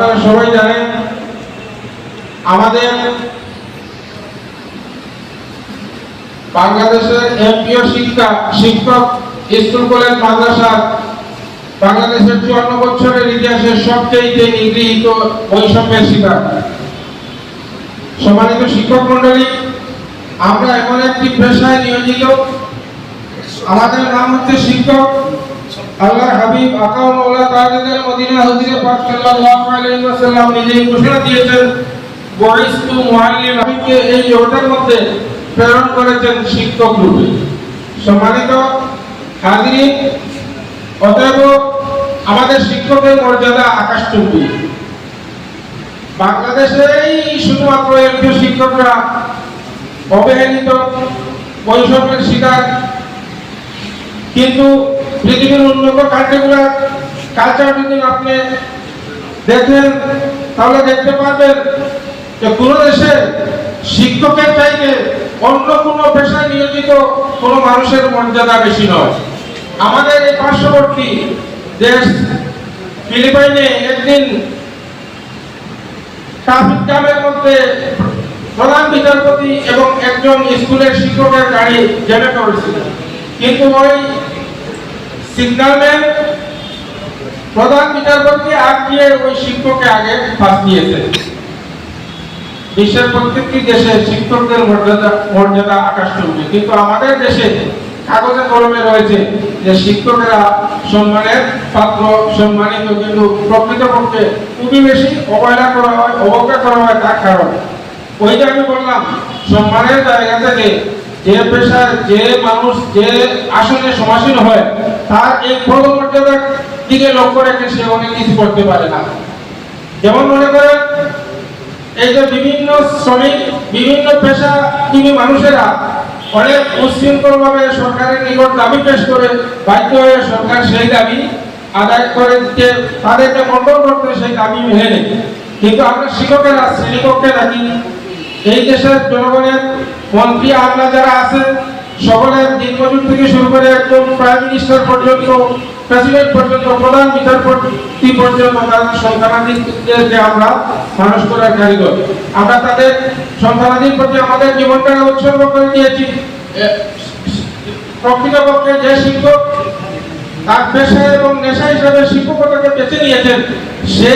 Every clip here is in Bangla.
আপনারা সবাই জানেন, আমাদের বাংলাদেশের এমপিও শিক্ষা, শিক্ষক, স্কুল, কলেজ, মাদ্রাসা, বাংলাদেশের চুয়ান্ন বছরের ইতিহাসের সবচেয়ে নিগৃহীত বৈষম্যের শিকার। সম্মানিত শিক্ষক মন্ডলী আমরা এমন একটি পেশায় নিয়োজিত। আমাদের নাম হচ্ছে শিক্ষক। আল্লাহ হাবিব আকাউ মাওলা তাআলাদের মদিনা হুজুরে পাক সাল্লাল্লাহু আলাইহি ওয়াসাল্লাম নিজেই ঘোষণা দিয়েছেন বয়স্তু মুআল্লিম হাবিবকে এই জগতের মধ্যে প্রেরণ করেছেন শিক্ষক রূপে। সম্মানিত হাজিরিন অতএব আমাদের শিক্ষকের মর্যাদা আকাশচুম্বী। বাংলাদেশেই শুধুমাত্র একজন শিক্ষকরা অবহেলিত, বৈষম্যের শিকার। কিন্তু পৃথিবীর উন্নত কান্ট্রিগুলোর কালচার যদি আপনি দেখেন, তাহলে দেখতে পারবেন যে কোনো দেশে শিক্ষকের চাইতে অন্য কোনো পেশায় নিয়োজিত কোনো মানুষের মর্যাদা বেশি নয়। আমাদের এই পার্শ্ববর্তী দেশ ফিলিপাইনে একদিন ট্রাফিক জ্যামের মধ্যে প্রধান বিচারপতি এবং একজন স্কুলের শিক্ষকের গাড়ি জ্যামে পড়েছিল। কিন্তু ওই সিগন্যালম্যান প্রধান বিচারপতি দিয়ে ওই শিক্ষককে আগে ফাঁস দিয়েছে। বিশ্বের প্রত্যেকটি দেশে শিক্ষকদের মর্যাদা মর্যাদা আকাশ চলবে। কিন্তু আমাদের দেশে কাগজে কলমে রয়েছে যে শিক্ষকেরা সম্মানের পাত্র, সম্মানিত, কিন্তু প্রকৃতপক্ষে খুবই বেশি অবহেলা করা হয়, অবজ্ঞা করা হয় তার কারণ। ওই যে আমি বললাম, সম্মানের জায়গা থেকে যে পেশার যে মানুষ, যে আসনে সমাসীন হয় তার এই পদমর্যাদার দিকে লক্ষ্য রেখে সে অনেক কিছু করতে পারে না। যেমন মনে করেন, এই যে বিভিন্ন শ্রমিক, বিভিন্ন পেশা তুমি মানুষেরা অনেক উশৃঙ্খল ভাবে সরকারের নিকট দাবি পেশ করে বাধ্য হয়ে সরকার সেই দাবি আদায় করে যে তাদেরকে মন্ডল করতে সেই দাবি মেনে নেয়। কিন্তু আমরা শিক্ষকেরা, শ্রেণীকক্ষে থাকি এই দেশের জনগণের মন্ত্রী আমরা যারা আছেন সকলের দিনমজুর থেকে শুরু করে একদম প্রাইম মিনিস্টার পর্যন্ত প্রেসিডেন্ট পর্যন্ত, প্রধান বিচারপতি পর্যন্ত তাদের সন্তানাদিদেরকে আমরা মানুষ করার কারিগর। আমরা তাদের সন্তানাদির প্রতি আমাদের জীবনটাকে উৎসর্গ করে দিয়েছি। প্রকৃতপক্ষে যে শিক্ষক তার পেশা এবং নেশা হিসাবে শিক্ষকতাকে বেছে নিয়েছেন, সে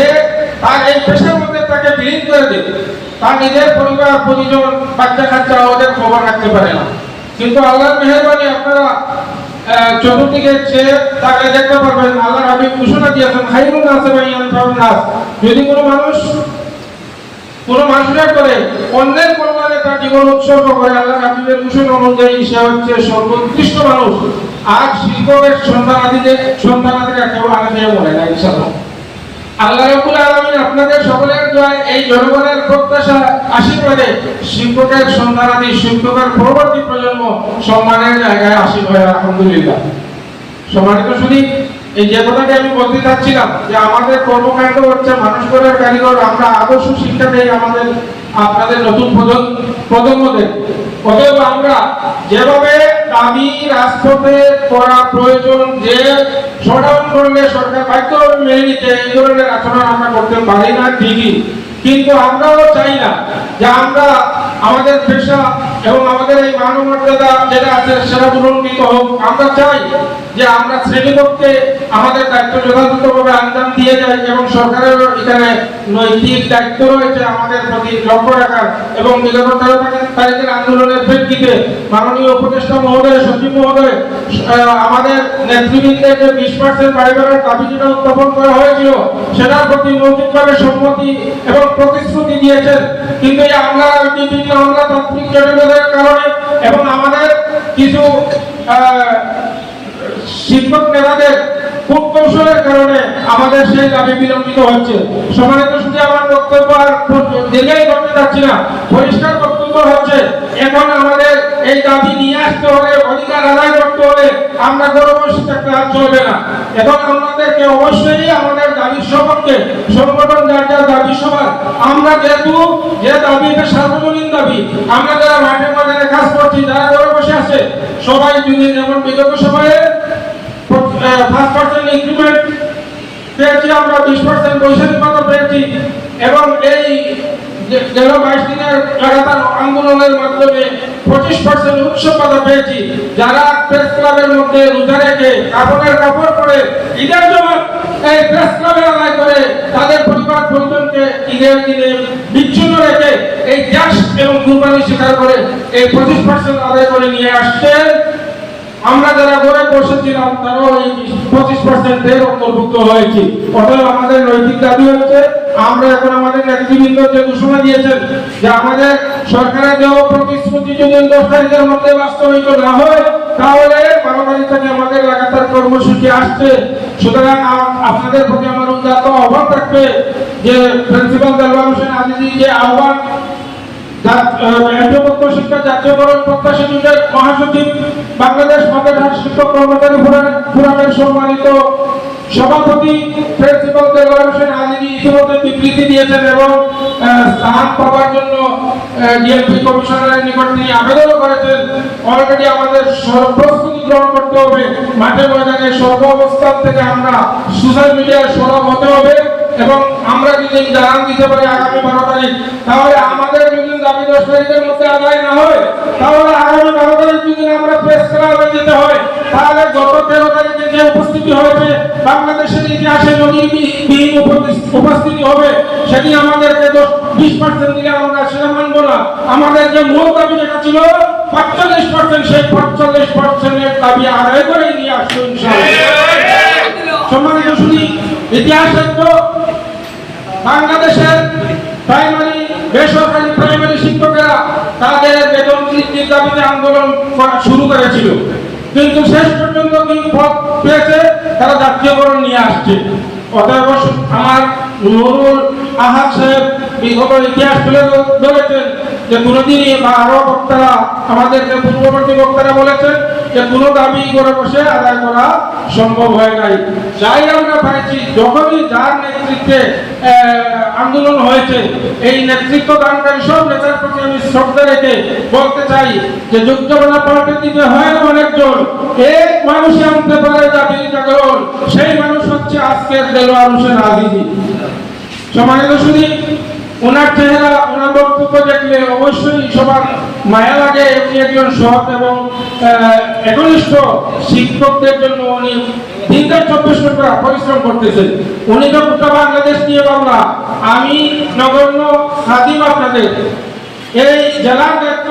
তার এই পেশার মধ্যে তাকে বিলীন করে দেবে তার নিজের পরিবার পরিজন বাচ্চা কাচ্চা ওদের খবর রাখতে পারে না। কিন্তু আল্লাহর মেহরবানি আপনারা চতুর্দিকে চেয়ে তাকে দেখতে পারবেন। আল্লাহ হাবিব ঘোষণা দিয়েছেন হাইরুন নাসে ভাই নাস। যদি কোনো মানুষ, কোন মানুষের করে, অন্যের কল্যাণে তার জীবন উৎসর্গ করে, আল্লাহ হাবিবের ঘোষণা অনুযায়ী সে হচ্ছে সর্বোৎকৃষ্ট মানুষ। আর শিল্পের সন্তানাদিদের, সন্তানাদিরা কেউ আগে বলে না, ইনশাআল্লাহ। সকলের এই জনগণের আশীর্বাদে পরবর্তী প্রজন্ম সম্মানের জায়গায় এই যে আমি বলতে চাচ্ছিলাম যে আমাদের কর্মকাণ্ড হচ্ছে মানুষ করার কারিগর, আমরা আদর্শ শিক্ষা দেই আমাদের, আপনাদের নতুন প্রজন্ম প্রজন্মদের। অতএব আমরা যেভাবে দাবি রাজপথে করা প্রয়োজন যে শটডাউন করলে সরকার বাধ্য হবে মেনে নিতে এই ধরনের আচরণ আমরা করতে পারি না ঠিকই। কিন্তু আমরাও চাই না যে আমরা আমাদের পেশা এবং আমাদের এই মানব যেটা আছে সেটা পুনর্নীত হোক। আমরা চাই যে আমরা শ্রেণীপক্ষে আমাদের দায়িত্ব যথাযথভাবে আঞ্জাম দিয়ে যাই এবং সরকারের এখানে নৈতিক দায়িত্ব রয়েছে আমাদের প্রতি লক্ষ্য রাখার এবং বিগত তেরো তারিখের আন্দোলনের প্রেক্ষিতে মাননীয় উপদেষ্টা মহোদয়, সচিব মহোদয় আমাদের নেতৃবৃন্দের যে বিশ পার্সেন্ট বাড়িবাড়ার দাবি যেটা উত্থাপন করা হয়েছিল, সেটার প্রতি মৌখিকভাবে সম্মতি এবং প্রতিশ্রুতি দিয়েছেন। কিন্তু এই আমরা বিভিন্ন আমলাতান্ত্রিক জটিলতার কারণে এবং আমাদের কিছু শিক্ষক নেতাদের কূটকৌশলের কারণে আমাদের সেই দাবি বিলম্বিত হচ্ছে। সমানিত শুধু আমার বক্তব্য আর দীর্ঘায়ী করতে চাচ্ছি না, পরিষ্কার বক্তব্য হচ্ছে, এখন আমাদের এই দাবি নিয়ে আসতে হলে, অধিকার আদায় করতে হলে আমরা গৌরবশী থাকতে আর চলবে না। এখন আমাদেরকে অবশ্যই আমাদের দাবির সপক্ষে সংগঠন, যার যার দাবি সবার, আমরা যেহেতু যে দাবি এটা সার্বজনীন দাবি, আমরা যারা মাঠে ময়দানে কাজ করছি, যারা ঘরে বসে আছে, সবাই যদি যেমন বিগত সময়ে পাঁচ পার্সেন্ট ইনক্রিমেন্ট পেয়েছি আমরা, বিশ পার্সেন্ট বৈষয়িক ভাতা পেয়েছি এই যে গেল বাইশ দিনের লাগাতার আন্দোলনের মাধ্যমে পঁচিশ পার্সেন্ট উৎসবতা পেয়েছি। যারা প্রেস ক্লাবের মধ্যে রোজা রেখে কাপড়ের কাপড় পরে ঈদের জমা এই প্রেস ক্লাবে আদায় করে, তাদের পরিবার পরিজনকে ঈদের দিনে বিচ্ছিন্ন রেখে এই গ্যাস এবং কুরবানি স্বীকার করে এই পঁচিশ পার্সেন্ট আদায় করে নিয়ে আসছে। আমরা যারা ঘরে বসেছিলাম, তারাও এই পঁচিশ পার্সেন্টের অন্তর্ভুক্ত হয়েছি। অতএব আমাদের নৈতিক দাবি হচ্ছে, আমরা এখন আমাদের নেতৃবৃন্দ যে ঘোষণা দিয়েছেন যে আমাদের সরকারের দেওয়া প্রতিশ্রুতি যদি দশ তারিখের মধ্যে বাস্তবায়িত না হয়, তাহলে বারো তারিখ থেকে আমাদের লাগাতার কর্মসূচি আসছে। সুতরাং আপনাদের প্রতি আমার উদাত্ত আহ্বান থাকবে যে প্রিন্সিপাল দেলওয়ার হোসেন আজিজি যে আহ্বান শিক্ষা জাতীয়করণ প্রত্যাশী যুগের মহাসচিব বাংলাদেশ মাদ্রাসা শিক্ষক কর্মচারী ফোরাম- ফোরামের সম্মানিত সভাপতি প্রিন্সিপাল দেলোয়ার হোসেন আজিজি ইতিমধ্যে বিবৃতি দিয়েছেন এবং স্থান পাওয়ার জন্য ডিএলপি কমিশনারের নিকট তিনি আবেদনও করেছেন। অলরেডি আমাদের প্রস্তুতি গ্রহণ করতে হবে। মাঠে ময়দানে সর্ব অবস্থান থেকে আমরা সোশ্যাল মিডিয়ায় সরব হতে হবে এবং আমরা যদি জানান দিতে পারি আগামী বারো তারিখ, তাহলে আমাদের যদি দাবি দশ তারিখের মধ্যে আদায় না হয়, তাহলে আগামী বারো তারিখ যদি আমরা প্রেস ক্লাবে যেতে হয়, তাহলে গত তেরো তারিখে যে উপস্থিতি বাংলাদেশের ইতিহাসে নদীর উপস্থিতি- হবে সেটি আমাদেরকে বিশ পার্সেন্ট দিলে আমরা সেটা মানবো না। আমাদের যে মূল দাবি যেটা ছিল, পাঁচচল্লিশ পার্সেন্ট সেই পাঁচচল্লিশ পার্সেন্টের দাবি করে নিয়ে সম্মানিত শুনি ইতিহাস বাংলাদেশের প্রাইমারি বেসরকারি প্রাইমারি শিক্ষকেরা তাদের বেতন বৃদ্ধির দাবিতে আন্দোলন করা শুরু করেছিল। কিন্তু শেষ পর্যন্ত কিন্তু পেয়েছে। তারা জাতীয়করণ নিয়ে আসছে। অতএব আমার নুরুল আহাদ সাহেব বিগত ইতিহাস তুলে ধরেছেন যে কোনোদিনই বা আরও বক্তারা আমাদেরকে পূর্ববর্তী বক্তারা বলেছেন যে কোনো দাবি করে বসে আদায় করা সম্ভব হয় নাই। যাই আমরা পাইছি, যখনই যার নেতৃত্বে আন্দোলন হয়েছে, এই নেতৃত্ব দানকারী সব নেতার প্রতি আমি শ্রদ্ধা রেখে বলতে চাই যে যুদ্ধবেলা পাল্টে দিতে হয় অনেকজন। এক মানুষই আনতে পারে জাতির জাগরণ, সেই মানুষ হচ্ছে আজকের দেলোয়ার হোসেন আজিজি। সম্মানিত শুধু ওনার চেহারা ওনার বক্তব্য দেখলে অবশ্যই সবার মায়া লাগে উনি একজন সৎ এবং একনিষ্ঠ শিক্ষকদের জন্য উনি দিনকার চব্বিশ ঘণ্টা পরিশ্রম করতেছেন। উনি তো গোটা বাংলাদেশ নিয়ে বাংলা। আমি নগণ্য খাদিম আপনাদের, এই জেলার দায়িত্ব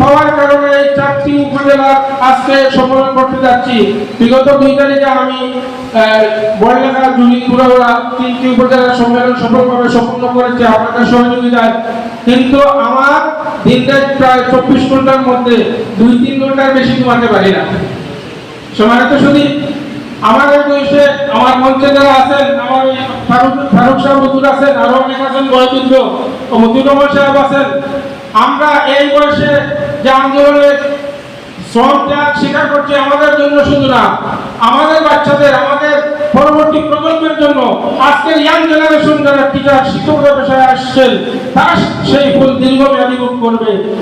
পাওয়ার কারণে এই চারটি উপজেলা আজকে সম্মেলন করতে যাচ্ছি। বিগত দুই তারিখে আমি বড়লেখা জুলি পুরোরা তিনটি উপজেলার সম্মেলন সফলভাবে সম্পন্ন করেছি। আপনাদের সহযোগিতায়। কিন্তু আমার দিনটা প্রায় চব্বিশ ঘণ্টার মধ্যে দুই তিন ঘণ্টার বেশি ঘুমাতে পারি না। সম্মানিত শুধু আমাদের বয়সে আমার মঞ্চে যারা আছেন, আমার ফারুক ফারুক সাহেব হুজুর আছেন, আরও অনেক আছেন বয়বৃদ্ধ ও রহমান সাহেব আছেন। আমরা এই বয়সে যে আন্দোলনের শ্রম ত্যাগ স্বীকার করছি, আমাদের জন্য শুধু না, আমাদের বাচ্চাদের, আমাদের পরবর্তী প্রজন্মের জন্য আজকের ইয়াং জেনারেশন যারা টিচার শিক্ষকরা পেশায় আসছেন তারা সেই ফুল দীর্ঘমেয়াদী ভোগ করবে।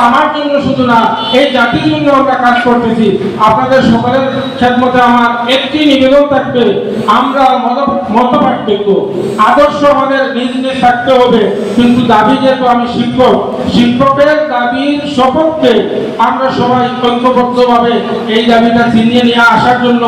আমার জন্য শুধু না, এই জাতির জন্য আমরা কাজ করতেছি। আপনাদের সকলের খেদমতে আমার একটি নিবেদন থাকবে, আমরা মত- পার্থক্য আদর্শ আমাদের নিজ নিজ থাকতে হবে, কিন্তু দাবি যেহেতু আমি শিক্ষক, শিক্ষকের দাবির সপক্ষে আমরা সবাই ঐক্যবদ্ধভাবে এই দাবিটা ছিনিয়ে নিয়ে আসার জন্য